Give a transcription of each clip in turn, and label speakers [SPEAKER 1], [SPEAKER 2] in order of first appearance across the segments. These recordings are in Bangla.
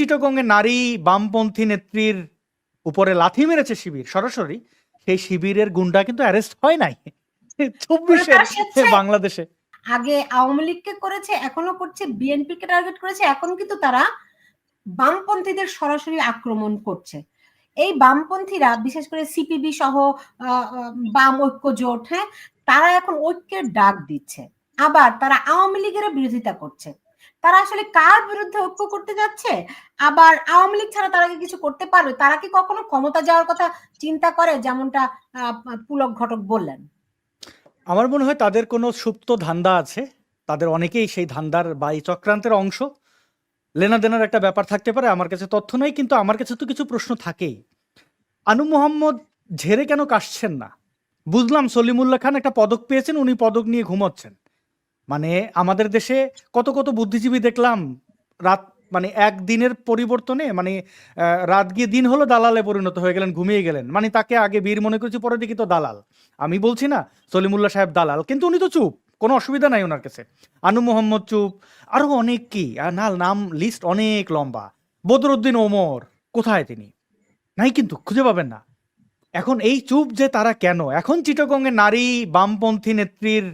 [SPEAKER 1] চিটগঙ্গে নারী বামপন্থী নেত্রীর উপরে লাথি মেরেছে শিবির সরাসরি সেই শিবিরের গুন্ডা কিন্তু অ্যারেস্ট হয় নাই।
[SPEAKER 2] স্বেচ্ছায়-
[SPEAKER 1] বাংলাদেশে।
[SPEAKER 2] আগে আওয়ামী লীগকে করেছে এখনও করছে বিএনপি কে টার্গেট করেছে এখন কিন্তু তারা বামপন্থীদের সরাসরি আক্রমণ করছে। এই বামপন্থীরা বিশেষ করে সিপিবি সহ বাম ঐক্য জোট হ্যাঁ তারা এখন ঐক্যের ডাক দিচ্ছে। আবার তারা আওয়ামী লীগের বিরোধিতা করছে। তারা আসলে কার বিরুদ্ধে ঐক্য করতে যাচ্ছে? আবার আওয়ামী লীগ ছাড়া তারা কি কিছু করতে পারবে? তারা কি কখনো ক্ষমতা যাওয়ার কথা চিন্তা করে? যেমনটা পুলক ঘটক বললেন।
[SPEAKER 1] আমার মনে হয় তাদের কোনো সুপ্ত ধান্দা আছে। তাদের অনেকেই সেই ধান্দার বা এই চক্রান্তের অংশ। লেনা দেনার একটা ব্যাপার থাকতে পারে, আমার কাছে তথ্য নাই, কিন্তু আমার কাছে তো কিছু প্রশ্ন থাকেই। আনু মোহাম্মদ ঝেড়ে কেন কাশছেন না? বুঝলাম সলিমুল্লাহ খান একটা পদক পেয়েছেন, উনি পদক নিয়ে ঘুমোচ্ছেন। মানে আমাদের দেশে কত কত বুদ্ধিজীবী দেখলাম রাত মানে একদিনের পরিবর্তনে মানে রাত গিয়ে দিন হলো দালালে পরিণত হয়ে গেলেন, ঘুমিয়ে গেলেন। মানে তাকে আগে বীর মনে করেছি, পরে দেখি তো দালাল। আমি বলছি না, সলিমুল্লাহ সাহেব দালাল, কিন্তু উনি তো চুপ, কোনো অসুবিধা নাই ওনার কাছে। আনু মোহাম্মদ চুপ আরও অনেক কি, আর না নাম লিস্ট অনেক লম্বা। বদরুদ্দিন ওমর, কোথায় তিনি? নাই কিন্তু, খুঁজে পাবেন না। এখন এই চুপ যে তারা কেন? এখন চিটগঙ্গে নারী বামপন্থী নেত্রীর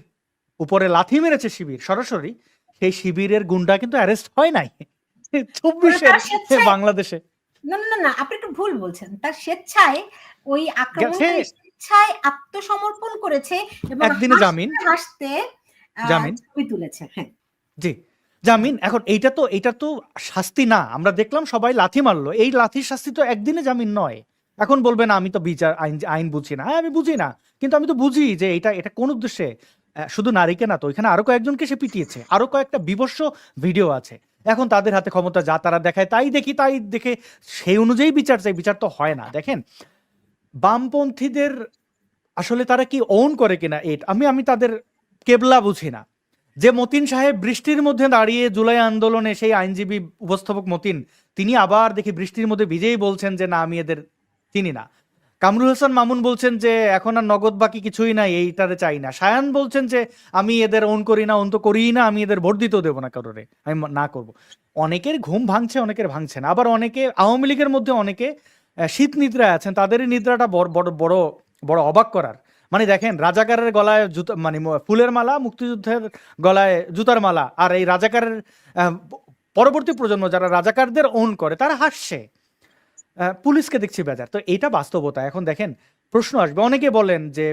[SPEAKER 1] উপরে লাথি মেরেছে শিবির সরাসরি সেই শিবিরের গুন্ডা কিন্তু অ্যারেস্ট হয় নাই।
[SPEAKER 2] তারা স্বেচ্ছায়-
[SPEAKER 1] বাংলাদেশে।
[SPEAKER 2] না না না আপনি একটু ভুল বলছেন। তার স্বেচ্ছায় ওই আক্রমণ স্বেচ্ছায় আত্মসমর্পণ করেছে এবং
[SPEAKER 1] একদিনে জামিন।
[SPEAKER 2] হাসতে
[SPEAKER 1] জামিন।
[SPEAKER 2] তুলেছে। হ্যাঁ।
[SPEAKER 1] জি জামিন। এখন এইটা তো এইটা তো শাস্তি না। আমরা দেখলাম সবাই লাথি মারলো। এই লাথির শাস্তি তো একদিনে জামিন নয়। এখন বলবেন আমি তো বিচার আইন আইন বুঝি না। হ্যাঁ আমি বুঝি না। কিন্তু আমি তো বুঝি যে এটা এটা কোন উদ্দেশ্যে? শুধু নারীকে না তো ওইখানে আরও কয়েকজনকে সে পিটিয়েছে। আরও কয়েকটা বিবস্ব ভিডিও আছে। এখন তাদের হাতে ক্ষমতা যা তারা দেখায় তাই দেখি, তাই দেখে সেই অনুযায়ী বিচার চাই, বিচার তো হয় না। দেখেন, বামপন্থীদের আসলে তারা কি ওন করে কিনা এট আমি আমি তাদের কেবলা বুঝি না। যে মতিন সাহেব বৃষ্টির মধ্যে দাঁড়িয়ে জুলাই আন্দোলনে সেই আইনজীবী উপস্থাপক মতিন, তিনি আবার দেখি বৃষ্টির মধ্যে ভিজেই বলছেন যে, না, আমি এদের চিনি না। কামরুল হাসান মামুন বলছেন যে, এখন আর নগদ বাকি কিছুই নাই, এইটারে চাই না। সায়ান বলছেন যে, আমি এদের ওন করি না ওন তো করিই না, আমি এদের ভোট দিতেও দেবো না কারোরে, আমি না করব। অনেকের ঘুম ভাঙছে, অনেকের ভাঙছে না। আবার অনেকে, আওয়ামী লীগের মধ্যে অনেকে শীত নিদ্রায় আছেন, তাদেরই নিদ্রাটা বড় বড় বড় বড় অবাক করার। মানে দেখেন, রাজাকারের গলায় জুতা মানে ফুলের মালা, মুক্তিযুদ্ধের গলায় জুতার মালা, আর এই রাজাকারের পরবর্তী প্রজন্ম যারা রাজাকারদের ওন করে, তারা হাসছে। পুলিশকে দেখছি বেজার। তো এটা বাস্তবতা। এখন দেখেন, প্রশ্ন আসবে। অনেকে বলেন যে,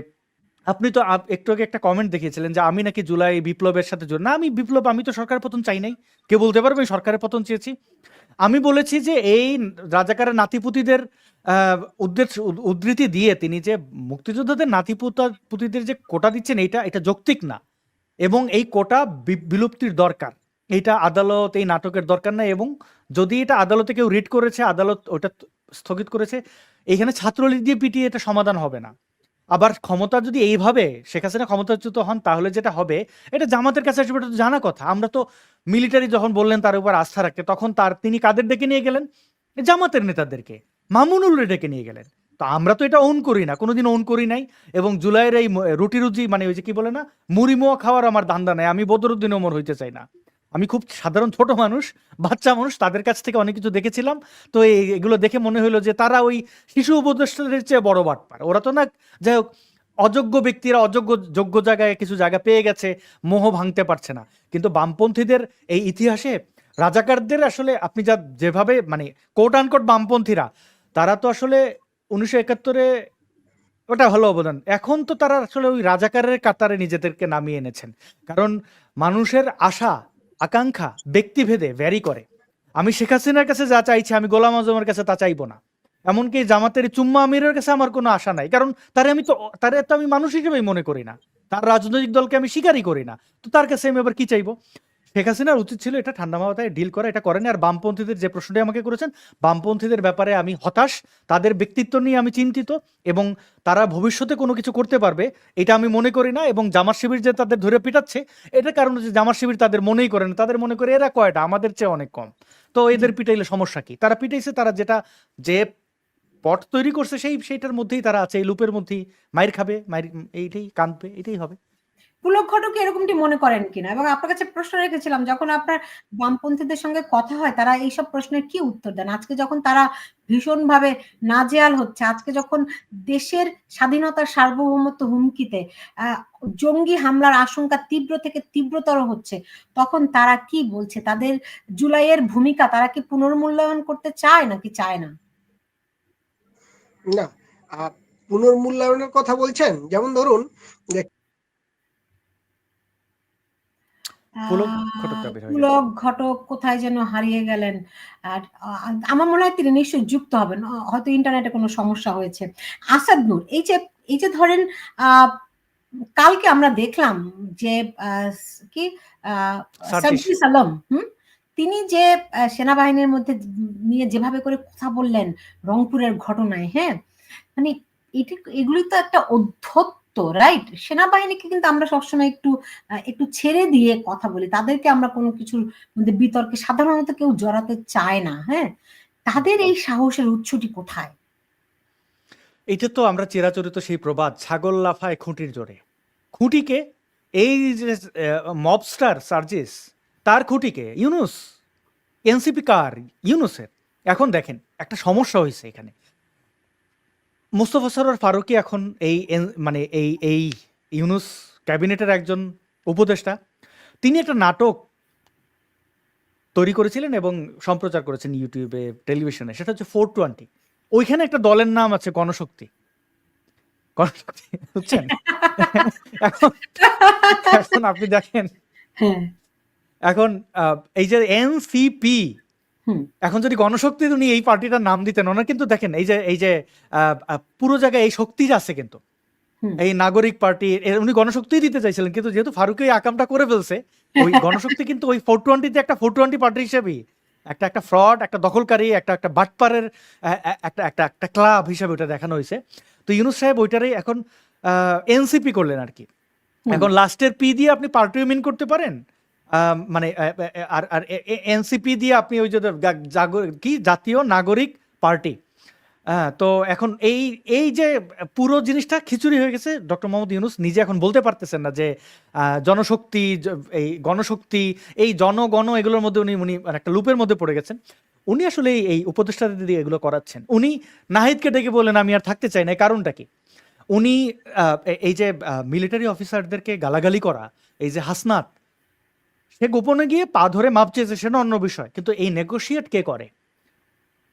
[SPEAKER 1] আপনি তো একটু আগে একটা কমেন্ট দেখিয়েছিলেন যে, আমি নাকি জুলাই বিপ্লবের সাথে জড়িত না, আমি বিপ্লব আমি তো সরকারের পতন চাই নাই। কে বলতে পারবে, আমি সরকারের পতন চেয়েছি। আমি বলেছি যে, এই রাজাকারের নাতিপুতিদের উদ্দেশ্য উদ্ধৃতি দিয়ে তিনি যে মুক্তিযোদ্ধাদের নাতিপুতা পুতিদের যে কোটা দিচ্ছেন এটা এটা যৌক্তিক না। এবং এই কোটা বিলুপ্তির দরকার। এটা আদালত এই নাটকের দরকার নাই এবং যদি এটা আদালতে কেউ রিড করেছে, আদালত ওটা স্থগিত করেছে, এখানে ছাত্রলীগ দিয়ে পিটিয়ে এটা সমাধান হবে না। আবার ক্ষমতা যদি এইভাবে শেখ হাসিনা ক্ষমতাচ্যুত হন, তাহলে যেটা হবে, এটা জামাতের কাছে আসবে, এটা তো জানা কথা। আমরা তো মিলিটারি যখন বললেন তার উপর আস্থা রাখতে, তখন তার তিনি কাদের ডেকে নিয়ে গেলেন? জামাতের নেতাদেরকে মামুনুল ডেকে নিয়ে গেলেন। তো আমরা তো এটা ওন করি না, কোনোদিন ওন করি নাই। এবং জুলাইয়ের এই রুটি রুজি মানে ওই যে কি বলে না, মুড়ি মোয়া খাওয়ার আমার ধান্দা নাই, আমি বদরুদ্দিন ওমর হইতে চাই না। আমি খুব সাধারণ ছোট মানুষ, বাচ্চা মানুষ, তাদের কাছ থেকে অনেক কিছু দেখেছিলাম। তো এগুলো দেখে মনে হলো যে তারা ওই শিশু উপদেষ্টাদের চেয়ে বড় বাটপার। ওরা তো না, যাই হোক, অযোগ্য ব্যক্তিরা অযোগ্য, যোগ্য জায়গায় কিছু জায়গা পেয়ে গেছে, মোহ ভাঙতে পারছে না। কিন্তু বামপন্থীদের এই ইতিহাসে রাজাকারদের আসলে আপনি যা, যেভাবে মানে কোট আনকোট বামপন্থীরা, তারা তো আসলে উনিশশো একাত্তরে ওটা ভালো অবদান। এখন তো তারা আসলে ওই রাজাকারের কাতারে নিজেদেরকে নামিয়ে এনেছেন। কারণ মানুষের আশা আকাঙ্ক্ষা, ব্যক্তিভেদে ভ্যারি করে। আমি শেখ হাসিনার কাছে যা চাইছি, আমি গোলাম আজমের কাছে তা চাইব না। এমনকি জামাতের চুম্মা আমিরের কাছে আমার কোনো আশা নাই। কারণ তারে আমি তো তার তো আমি মানুষ হিসেবেই মনে করি না। তার রাজনৈতিক দলকে আমি স্বীকারই করি না। তো তার কাছে আমি আবার কি চাইব? শেখ হাসিনার উচিত ছিল এটা ঠান্ডা মাথায় ডিল করা, এটা করেনি আর বামপন্থীদের যে প্রশ্নটি আমাকে করেছেন, বামপন্থীদের ব্যাপারে আমি হতাশ, তাদের ব্যক্তিত্ব নিয়ে আমি চিন্তিত এবং তারা ভবিষ্যতে কোনো কিছু করতে পারবে, এটা আমি মনে করি না এবং জামার শিবির যে তাদের ধরে পিটাচ্ছে, এটার কারণ হচ্ছে জামার শিবির তাদের মনেই করে না। তাদের মনে করে এরা কয়টা? আমাদের চেয়ে অনেক কম। তো এদের পিটাইলে সমস্যা কি? তারা পিটাইছে, তারা যেটা, যে পট তৈরি করছে সেই, সেইটার মধ্যেই তারা আছে, এই লুপের মধ্যেই মায়ের খাবে মায়ের এইটাই কাঁদবে, এটাই হবে।
[SPEAKER 2] পুলক ঘটক এরকমটি মনে করেন কিনা? এবং আপনার কাছে প্রশ্ন রেখেছিলাম, যখন আপনার বামপন্থীদের সঙ্গে কথা হয়, তারা এইসব প্রশ্নের কি উত্তর দেন? আজকে যখন তারা ভীষণভাবে নাজেয়াল হচ্ছে, আজকে যখন দেশের স্বাধীনতার সার্বভৌমত্ব হুমকিতে জঙ্গি হামলার আশঙ্কা তীব্র থেকে তীব্রতর হচ্ছে, তখন তারা কি বলছে? তাদের জুলাইয়ের ভূমিকা তারা কি পুনর্মূল্যায়ন করতে চায় নাকি চায় না?
[SPEAKER 3] না পুনর্মূল্যায়নের কথা বলছেন? যেমন ধরুন
[SPEAKER 1] পুলক ঘটকটা বের হয়ে
[SPEAKER 2] পুলক ঘটক কোথায় যেন হারিয়ে গেলেন। আর আমার মনে হয় তিনি নিশ্চয়ই যুক্ত হবেন। হয়তো ইন্টারনেটে কোনো সমস্যা হয়েছে। আসাদ নূর এই যে এই যে ধরেন কালকে আমরা দেখলাম যে কি
[SPEAKER 1] সার্জিস।
[SPEAKER 2] আলম হুম তিনি যে সেনাবাহিনীর মধ্যে নিয়ে যেভাবে করে কথা বললেন রংপুরের ঘটনায় হ্যাঁ মানে এটি এগুলি তো একটা অধ্যত্ত রাইট সেনাবাহিনীকে কিন্তু আমরা সবসময় একটু একটু ছেড়ে দিয়ে কথা বলি। তাদেরকে আমরা কোনো কিছুর মধ্যে বিতর্কে সাধারণত কেউ জড়াতে চায় না হ্যাঁ? তাদের এই সাহসের উৎসটি কোথায়?
[SPEAKER 1] এইটা তো আমরা চিরাচরিত সেই প্রবাদ, ছাগল লাফায় খুঁটির জোরে। খুঁটিকে, এই যে মবস্টার সার্জিস, তার খুঁটিকে, ইউনুস, এনসিপি কার, ইউনুসের। এখন দেখেন, একটা সমস্যা হয়েছে এখানে। মুস্তফা সরোয়ার ফারুকি এখন এই মানে এই এই ইউনুস ক্যাবিনেটের একজন উপদেষ্টা। তিনি একটা নাটক তৈরি করেছিলেন এবং সম্প্রচার করেছেন ইউটিউবে টেলিভিশনে। সেটা হচ্ছে ফোর টোয়েন্টি। ওইখানে একটা দলের নাম আছে গণশক্তি। গণশক্তি বুঝছেন? এখন এখন আপনি দেখেন।
[SPEAKER 2] হ্যাঁ।
[SPEAKER 1] এখন এই যে এনসিপি এখন যদি গণশক্তি উনি এই পার্টিটার নাম দিতেন ওনার কিন্তু দেখেন এই যে এই যে পুরো জায়গায় এই শক্তি আছে কিন্তু। এই নাগরিক পার্টি উনি গণশক্তি দিতে চাইছিলেন কিন্তু যেহেতু ফারুক এই আকামটা করে ফেলছে ওই গণশক্তি কিন্তু ওই ফোর টোয়েন্টিতে একটা ফোর টোয়েন্টি পার্টি হিসেবেই একটা একটা ফ্রড একটা দখলকারী একটা একটা বাটপারের একটা একটা একটা ক্লাব হিসেবে ওটা দেখানো হয়েছে। তো ইউনুস সাহেব ওইটারই এখন এনসিপি করলেন আর কি। এখন লাস্টের পি দিয়ে আপনি পার্টিও মিন করতে পারেন মানে আর আর এনসিপি দিয়ে আপনি ওই যে কি? জাতীয় নাগরিক পার্টি। হ্যাঁ তো এখন এই এই যে পুরো জিনিসটা খিচুড়ি হয়ে গেছে, ডক্টর মোহাম্মদ ইউনুস নিজে এখন বলতে পারতেছেন না যে জনশক্তি এই গণশক্তি, এই জনগণ এগুলোর মধ্যে উনি উনি মানে একটা লুপের মধ্যে পড়ে গেছেন। উনি আসলে এই- উপদেষ্টাদের দিয়ে এগুলো করাচ্ছেন। উনি নাহিদকে ডেকে বললেন, আমি আর থাকতে চাই না। কারণটা কি? উনি এই যে মিলিটারি অফিসারদেরকে গালাগালি করা, এই যে হাসনাত সে গোপনে গিয়ে পা ধরে মাপ চেয়েছে সেটা অন্য বিষয়। কিন্তু এই নেগোশিয়েট কে করে?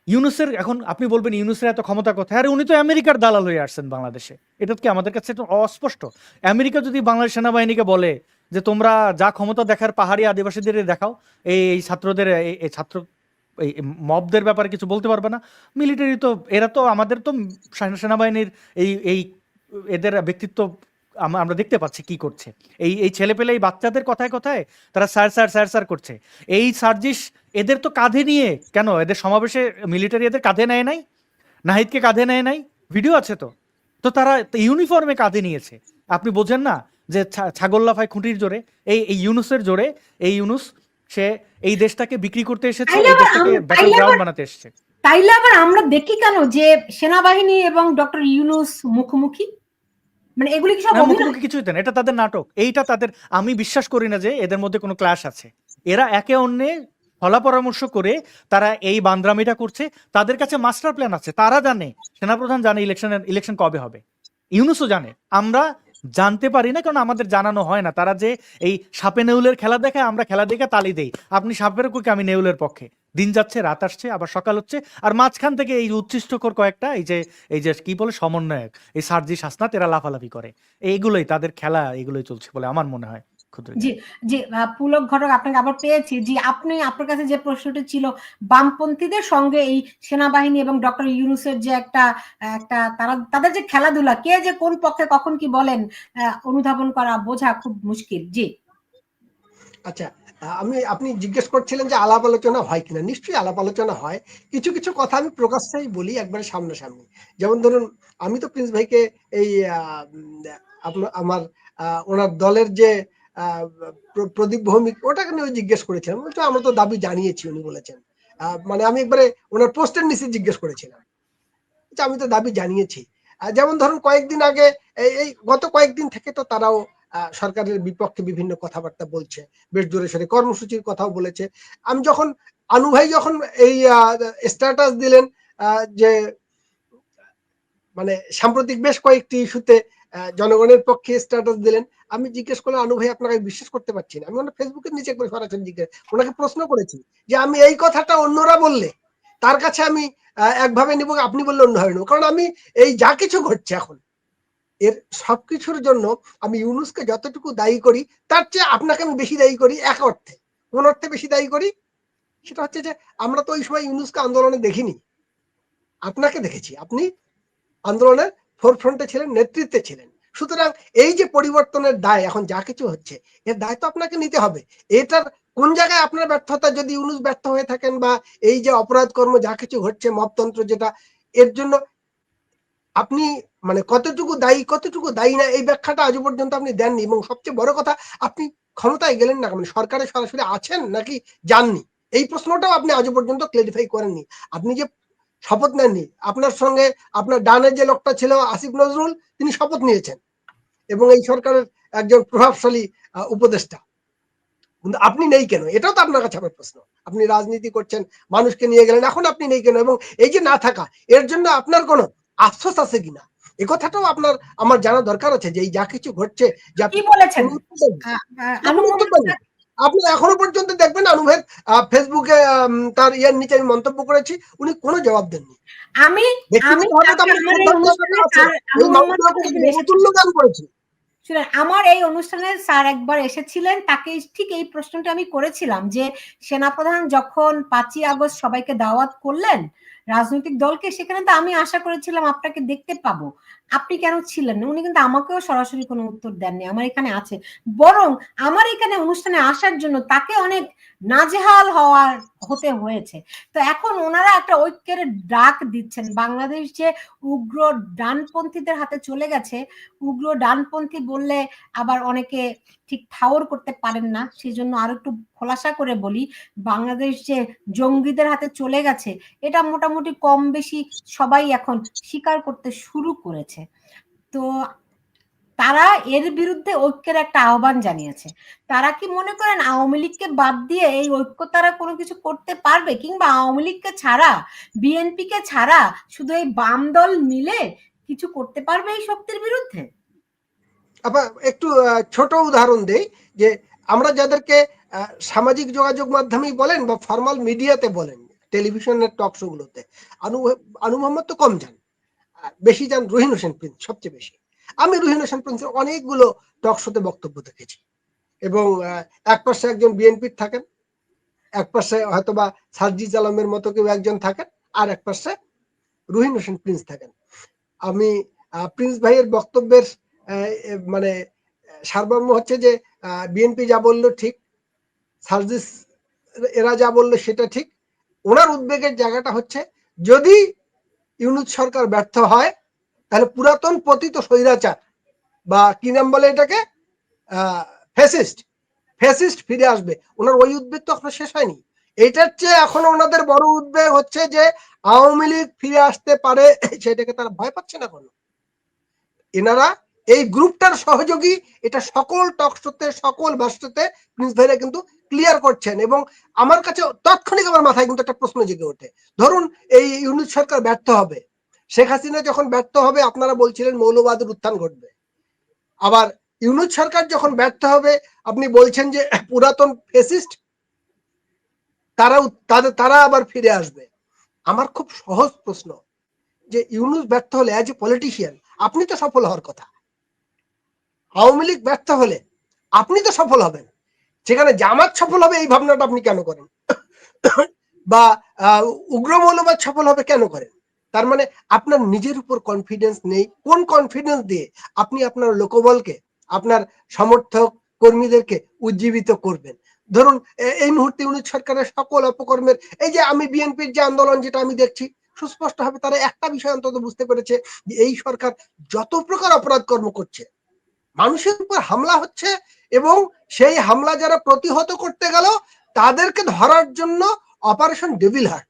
[SPEAKER 1] ইউনুসের এখন আপনি বলবেন ইউনুসের এত ক্ষমতা কোথায়? আরে উনি তো আমেরিকার দালাল হয়ে আসছেন বাংলাদেশে। এটা কি আমাদের কাছে একটু অস্পষ্ট? আমেরিকা যদি বাংলাদেশ সেনাবাহিনীকে বলে যে তোমরা যা ক্ষমতা দেখার পাহাড়ি আদিবাসীদের দেখাও, এই এই ছাত্রদের, এই- ছাত্র, এই মবদের ব্যাপারে কিছু বলতে পারবে না? মিলিটারি তো, এরা তো আমাদের তো সেনা- সেনাবাহিনীর এই এই এদের ব্যক্তিত্ব আমরা দেখতে পাচ্ছি কি করছে। এই এই ছেলে পেলে এই বাচ্চাদের কথায় কথায় তারা স্যার স্যার স্যার স্যার করছে। এই সার্জিস এদের তো কাঁধে নিয়ে কেন? এদের সমাবেশে মিলিটারি এদের কাঁধে নেয় নাই? নাহিদকে কাঁধে নেয় নাই? ভিডিও আছে তো। তো তারা ইউনিফর্মে কাঁধে নিয়েছে। আপনি বোঝেন না যে ছাগল লাফায় খুঁটির জোরে এই এই ইউনুসের জোরে এই ইউনুস সে এই দেশটাকে বিক্রি করতে এসেছে এই দেশটাকে বানাতে এসেছে।
[SPEAKER 2] তাইলে আবার আমরা দেখি কেন যে সেনাবাহিনী এবং ডক্টর ইউনুস মুখোমুখি? মানে এগুলি কি সব
[SPEAKER 1] মুখোমুখি কিছুই তো না, এটা তাদের নাটক। এইটা তাদের আমি বিশ্বাস করি না যে এদের মধ্যে কোনো ক্লাশ আছে। এরা একে অন্যে ফলা পরামর্শ করে তারা এই বান্দ্রামিটা করছে। তাদের কাছে মাস্টার প্ল্যান আছে তারা জানে। সেনাপ্রধান জানে ইলেকশন ইলেকশন কবে হবে। ইউনুসও জানে। আমরা জানতে পারি না কারণ আমাদের জানানো হয় না। তারা যে এই সাপে নেউলের খেলা দেখে আমরা খেলা দেখে তালি দেই। আপনি সাপের কুকে আমি নেউলের পক্ষে। দিন যাচ্ছে রাত আসছে আবার সকাল হচ্ছে। আর মাঝখান থেকে এই উচ্ছিষ্টকর কয়েকটা এই যে এই যে কি বলে সমন্বয়ক এই সার্জি শাসনাত এরা লাফালাফি করে। এইগুলোই তাদের খেলা এগুলোই চলছে বলে আমার মনে হয়
[SPEAKER 2] জি জি পুলক ঘটক আপনাকে আবার পেয়েছি। জি আপনি আপনার কাছে যে প্রশ্নটি ছিল বামপন্থীদের সঙ্গে এই সেনাবাহিনী এবং ডক্টর ইউনুসের যে একটা একটা তারা তাদের যে খেলাধুলা কে যে কোন পক্ষে কখন কি বলেন আহ, অনুধাবন করা বোঝা খুব মুশকিল। জি।
[SPEAKER 3] আচ্ছা আমি, আপনি জিজ্ঞেস করছিলেন যে আলাপ আলোচনা হয় কিনা। নিশ্চয়ই আলাপ আলোচনা হয়। কিছু কিছু কথা আমি প্রকাশ্যেই বলি একবারে সামনাসামনি। যেমন ধরুন, আমি তো প্রিন্স ভাইকে এই আমার ওনার দলের যে প্রদীপ ভৌমিক, ওটাকে নিয়ে জিজ্ঞেস করেছিলাম। বলছে, আমরা তো দাবি জানিয়েছি, উনি বলেছেন। মানে আমি একবারে ওনার পোস্টের নিচে জিজ্ঞেস করেছিলাম। আমি তো দাবি জানিয়েছি। যেমন ধরুন, কয়েকদিন আগে এই, গত কয়েকদিন থেকে তো তারাও সরকারের বিপক্ষে বিভিন্ন কথাবার্তা বলছে, বেশ জোরে সোরে কর্মসূচির কথাও বলেছে। আমি যখন, আনু ভাই যখন এই স্ট্যাটাস দিলেন যে মানে সাম্প্রতিক বেশ কয়েকটি ইস্যুতে জনগণের পক্ষে স্ট্যাটাস দিলেন, আমি জিজ্ঞেস করলাম, আনু ভাই, আপনাকে বিশ্বাস করতে পারছি না? আমি ওনার ফেসবুকের নিচে করে সরাসরি জিজ্ঞেস, ওনাকে প্রশ্ন করেছি যে, আমি এই কথাটা অন্যরা বললে, তার কাছে আমি একভাবে নিব, আপনি বললে অন্যভাবে নেব? কারণ আমি এই যা কিছু ঘটছে এখন এর সবকিছুর জন্য আমি ইউনুসকে যতটুকু দায়ী করি, তার চেয়ে আপনাকে আমি বেশি দায়ী করি এক অর্থে। কোন অর্থে বেশি দায়ী করি? সেটা হচ্ছে যে আমরা তো ওই সময় ইউনুসকে আন্দোলনে দেখিনি। আপনাকে দেখেছি। আপনি আন্দোলনের ফোরফ্রন্টে ছিলেন, নেতৃত্বে ছিলেন। সুতরাং এই যে পরিবর্তনের দায়, এখন যা কিছু হচ্ছে, এর দায় তো আপনাকে নিতে হবে। এটার কোন জায়গায় আপনার ব্যর্থতা? যদি ইউনুস ব্যর্থ হয়ে থাকেন বা এই যে অপরাধ কর্ম যা কিছু ঘটছে, মপতন্ত্র যেটা, এর জন্য আপনি মানে কতটুকু দায়ী কতটুকু দায়ী না, এই ব্যাখ্যাটা আজ পর্যন্ত আপনি দেননি। এবং সবচেয়ে বড় কথা, আপনি ক্ষমতায় গেলেন না মানে সরকারে সরাসরি আছেন নাকি যাননি? এই প্রশ্নটাও আপনি আজ পর্যন্ত ক্লারিফাই করেননি। আপনি যে শপথ নেননি, আপনার সঙ্গে আপনার ডানের যে লোকটা ছিল, আসিফ নজরুল, তিনি শপথ নিয়েছেন। এবং এই সরকারের একজন প্রভাবশালী উপদেষ্টা। কিন্তু আপনি নেই কেন? এটাও তো আপনার কাছে আমার প্রশ্ন। আপনি রাজনীতি করছেন, মানুষকে নিয়ে গেলেন, এখন আপনি নেই কেন? এবং এই যে না থাকা, এর জন্য আপনার কোনো আফসোস আছে কিনা? এ কথাটাও আপনার আমার জানা দরকার আছে যে যা কিছু ঘটছে যে আপনি
[SPEAKER 2] কি বলেছেন?
[SPEAKER 3] কোনো উত্তর দেননি।
[SPEAKER 2] আ- আ-
[SPEAKER 3] কোনো
[SPEAKER 2] আনু
[SPEAKER 3] উত্তর
[SPEAKER 2] মোহাম্মদ
[SPEAKER 3] দেননি। আপনি এখনও পর্যন্ত দেখবেন আনুভের ফেসবুকে তার ইয়ের নিচে আমি মন্তব্য করেছি উনি কোনো জবাব দেননি।
[SPEAKER 2] আমি আমি আনু
[SPEAKER 3] গান করেছি।
[SPEAKER 2] শুনেন আমার এই অনুষ্ঠানে স্যার একবার এসেছিলেন তাকে ঠিক এই প্রশ্নটা আমি করেছিলাম যে সেনাপ্রধান যখন পাঁচই আগস্ট সবাইকে দাওয়াত করলেন রাজনৈতিক দলকে সেখানে তো আমি আশা করেছিলাম আপনাকে দেখতে পাবো। আপনি কেন ছিলেন না? উনি কিন্তু আমাকেও সরাসরি কোনো উত্তর দেননি। আমার এখানে আছে। বরং আমার এখানে অনুষ্ঠানে আসার জন্য তাকে অনেক নাজেহাল হওয়ার হতে হয়েছে। তো এখন ওনারা একটা ঐক্যের ডাক দিচ্ছেন। বাংলাদেশ যে উগ্র ডানপন্থীদের হাতে চলে গেছে উগ্র ডানপন্থী বললে আবার অনেকে ঠিক ঠাওর করতে পারেন না। সেই জন্য আরও একটু খোলাসা করে বলি, বাংলাদেশ যে জঙ্গিদের হাতে চলে গেছে, এটা মোটামুটি কম বেশি সবাই এখন স্বীকার করতে শুরু করেছে। তো তারা এর বিরুদ্ধে ঐক্যের একটা আহ্বান জানিয়েছে। তারা কি মনে করেন আওয়ামী লীগকে বাদ দিয়ে এই ঐক্য তারা কোনো কিছু করতে পারবে? কিংবা আওয়ামী লীগকে ছাড়া বিএনপি কে ছাড়া শুধু এই বাম দল মিলে কিছু করতে পারবে এই শক্তির বিরুদ্ধে?
[SPEAKER 3] আবার একটু ছোট উদাহরণ দেই, যে আমরা যাদেরকে সামাজিক যোগাযোগ মাধ্যমেই বলেন বা ফর্মাল মিডিয়াতে বলেন, টেলিভিশনের টক শো গুলোতে আনু আনু মোহাম্মদ তো কম যান বেশি যান রহিন হোসেন প্রিন্স, সবচেয়ে বেশি। আমি রহিন হোসেন প্রিন্সের অনেকগুলো টক শোতে বক্তব্য দেখেছি, এবং এক পাশে একজন বিএনপির থাকেন, এক পাশে হয়তোবা সার্জিজ আলমের মতো কেউ একজন থাকেন, আর এক পাশে রহিন হোসেন প্রিন্স থাকেন। আমি প্রিন্স ভাইয়ের বক্তব্যের মানে সারমর্ম হচ্ছে যে বিএনপি যা বলল ঠিক, সার্জিস, এরা যা বলল সেটা ঠিক। ওনার উদ্বেগের জায়গাটা হচ্ছে, যদি ইউনুস সরকার ব্যর্থ হয়, তাহলে পুরাতন পতিত স্বৈরাচার, বা কি নাম বলে এটাকে? ফেসিস্ট ফেসিস্ট ফিরে আসবে। ওনার ওই উদ্বেগ তো এখনও শেষ হয়নি। এটার চেয়ে এখন ওনাদের বড় উদ্বেগ হচ্ছে যে আওয়ামী লীগ ফিরে আসতে পারে, সেটাকে তারা ভয় পাচ্ছে না কোনো। এনারা এই গ্রুপটার সহযোগী, এটা সকল টকশোতে সকল ভাষ্যতে প্রিন্স ভাইরা কিন্তু ক্লিয়ার করছেন এবং আমার কাছে তাৎক্ষণিক আমার মাথায় কিন্তু একটা প্রশ্ন জেগে ওঠে। ধরুন এই ইউনিট সরকার ব্যর্থ হবে। শেখ হাসিনা যখন ব্যর্থ হবে, আপনারা বলছিলেন মৌলবাদের উত্থান ঘটবে। আবার ইউনিট সরকার যখন ব্যর্থ হবে, আপনি বলছেন যে পুরাতন ফেসিস্ট তারা তাদের, তারা আবার ফিরে আসবে। আমার খুব সহজ প্রশ্ন যে ইউনুস ব্যর্থ হলে অ্যাজ এ পলিটিশিয়ান আপনি তো সফল হওয়ার কথা। আওয়ামী লীগ ব্যর্থ হলে, আপনি তো সফল হবেন। সেখানে জামাত সফল হবে, এই ভাবনাটা আপনি কেন করেন? বা উগ্র মৌলবাদ সফল হবে কেন করেন? তার মানে আপনার নিজের উপর কনফিডেন্স নেই। কোন কনফিডেন্স দিয়ে আপনি আপনার লোকবলকে, আপনার সমর্থক কর্মীদেরকে উজ্জীবিত করবেন? ধরুন এই মুহূর্তে উনি সরকারের সকল অপকর্মের, এই যে আমি বিএনপির যে আন্দোলন যেটা আমি দেখছি সুস্পষ্ট ভাবে তারা একটা বিষয় অন্তত বুঝতে পেরেছে যে এই সরকার যত প্রকার অপরাধ কর্ম করছে, মানুষের উপর হামলা হচ্ছে এবং সেই হামলা যারা প্রতিহত করতে গেল, তাদেরকে ধরার জন্য operation devil heart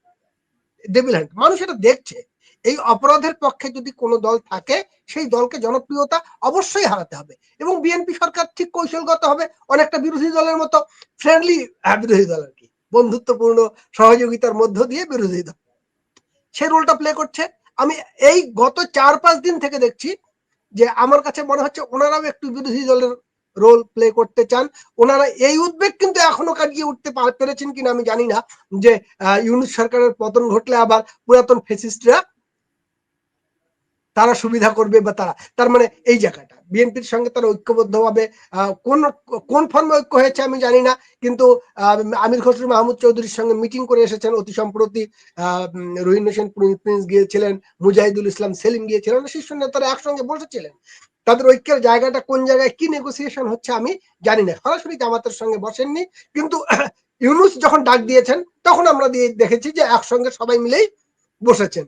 [SPEAKER 3] devil hunt মানুষ এটা দেখছে। এই অপরাধের পক্ষে যদি কোনো দল থাকে সেই দলকে জনপ্রিয়তা অবশ্যই হারাতে হবে। এবং বিএনপি সরকার ঠিক কৌশলগত হবে অনেকটা বিরোধী দলের মতো ফ্রেন্ডলি বিরোধী দল আর কি। বন্ধুত্বপূর্ণ সহযোগিতার মধ্য দিয়ে বিরোধী দল। সে রোলটা প্লে করছে। আমি এই গত চার পাঁচ দিন থেকে দেখছি যে আমার কাছে মনে হচ্ছে ওনারাও একটু বিরোধী দলের রোল প্লে করতে চান। ওনারা এই উদ্বেগ কিন্তু এখনও কাটিয়ে উঠতে পার- পেরেছেন কিনা আমি জানি না। যে আহ, ইউনুস সরকারের পতন ঘটলে আবার পুরাতন ফেসিস্টরা তারা সুবিধা করবে বা তারা তার মানে এই জায়গাটা। বিএনপির সঙ্গে তারা ঐক্যবদ্ধভাবে কোন কোন ফর্মে ঐক্য হয়েছে আমি জানি না কিন্তু আমির খসরু মাহমুদ চৌধুরীর সঙ্গে মিটিং করে এসেছেন অতি সম্প্রতি। উম, হোসেন প্রিন্স- গিয়েছিলেন মুজাহিদুল ইসলাম সেলিম গিয়েছিলেন শীর্ষ নেতারা একসঙ্গে বসেছিলেন। তাদের ঐক্যের জায়গাটা কোন জায়গায় কি নেগোসিয়েশন হচ্ছে আমি জানি না। সরাসরি জামাতের সঙ্গে বসেননি কিন্তু ইউনুস যখন ডাক দিয়েছেন তখন আমরা দিয়ে দেখেছি যে একসঙ্গে সবাই মিলেই বসেছেন।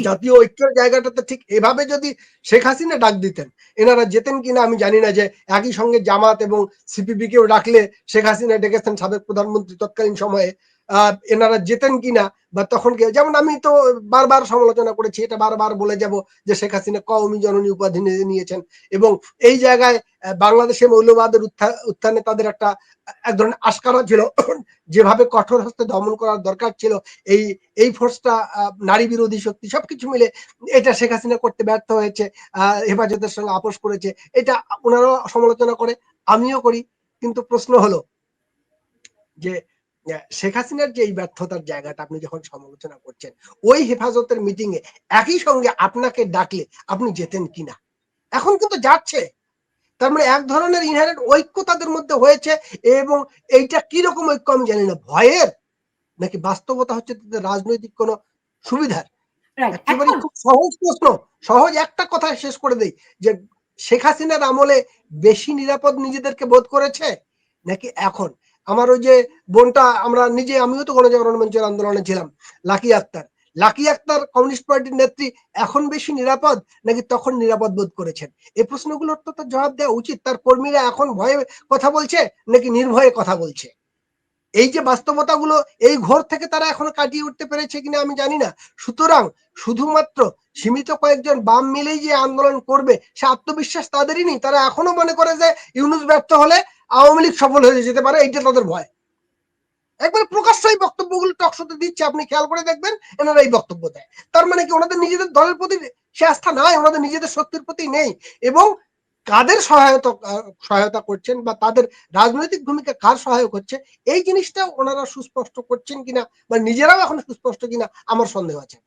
[SPEAKER 3] জাতীয় ঐক্যের জায়গাটাতে ঠিক এভাবে যদি শেখ হাসিনা ডাক দিতেন, এনারা যেতেন কিনা আমি জানি না যে একই সঙ্গে জামাত এবং সিপিবি কেও ডাকলে শেখ হাসিনা ডেকেছেন সাবেক প্রধানমন্ত্রী তৎকালীন সময়ে। এনারা যেতেন কিনা বা তখন কে যেমন আমি তো বারবার সমালোচনা করেছি এটা বারবার বলে যাব যে শেখ হাসিনা কওমি জননী উপাধি নিয়েছেন এবং এই জায়গায় বাংলাদেশে মৌলবাদের উত্থা- উত্থানে তাদের একটা এক ধরনের আস্কারা ছিল যেভাবে কঠোর হস্তে দমন করার দরকার ছিল এই এই ফোর্সটা নারী বিরোধী শক্তি সবকিছু মিলে এটা শেখ হাসিনা করতে ব্যর্থ হয়েছে আহ, হেফাজতের সঙ্গে আপোষ করেছে এটা ওনারাও সমালোচনা করে আমিও করি কিন্তু প্রশ্ন হলো যে শেখ হাসিনার যে এই ব্যর্থতার জায়গাটা আপনি যখন সমালোচনা করছেন ওই হেফাজতের মিটিং এ একই সঙ্গে আপনাকে ডাকলে আপনি যেতেন কিনা? এখন কিন্তু যাচ্ছে। তার মানে এক ধরনের ইনহারেন্ট ঐক্য তাদের মধ্যে হয়েছে এবং এইটা কি রকম ঐক্য আমি জানি না। ভয়ের? নাকি বাস্তবতা হচ্ছে তাদের রাজনৈতিক কোনো সুবিধার? একেবারে খুব সহজ প্রশ্ন। সহজ একটা কথা শেষ করে দেই যে শেখ হাসিনার আমলে বেশি নিরাপদ নিজেদেরকে বোধ করেছে? নাকি এখন? আমার ওই যে বোনটা, আমরা নিজে, আমিও তো গণজাগরণ মঞ্চের আন্দোলনে ছিলাম, লাকি আক্তার। লাকি আক্তার কমিউনিস্ট পার্টির নেত্রী এখন বেশি নিরাপদ নাকি তখন নিরাপদ বোধ করেছেন? এই প্রশ্নগুলোর তো তার জবাব দেওয়া উচিত। তার কর্মীরা এখন ভয়ে কথা বলছে নাকি নির্ভয়ে কথা বলছে? এই যে বাস্তবতাগুলো, এই ঘোর থেকে তারা এখনও কাটিয়ে উঠতে পেরেছে কিনা আমি জানি না। সুতরাং শুধুমাত্র সীমিত কয়েকজন বাম মিলেই যে আন্দোলন করবে সে আত্মবিশ্বাস তাদেরই নেই। তারা এখনও মনে করে যে ইউনুস ব্যর্থ হলে আওয়ামী লীগ সফল হয়ে যেতে পারে, এইটা তাদের ভয়। একবার প্রকাশ্য এই বক্তব্যগুলো টকশোতে দিচ্ছে, আপনি খেয়াল করে দেখবেন, এনারা এই বক্তব্য দেয়। তার মানে কি, ওনাদের নিজেদের দলের প্রতি সে আস্থা নাই, ওনাদের নিজেদের শক্তির প্রতি নেই, এবং কাদের সহায়তা সহায়তা করছেন বা তাদের রাজনৈতিক ভূমিকা কার সহায়ক হচ্ছে, এই জিনিসটা ওনারা সুস্পষ্ট করছেন কিনা, বা নিজেরাও এখন সুস্পষ্ট কিনা, আমার সন্দেহ আছে।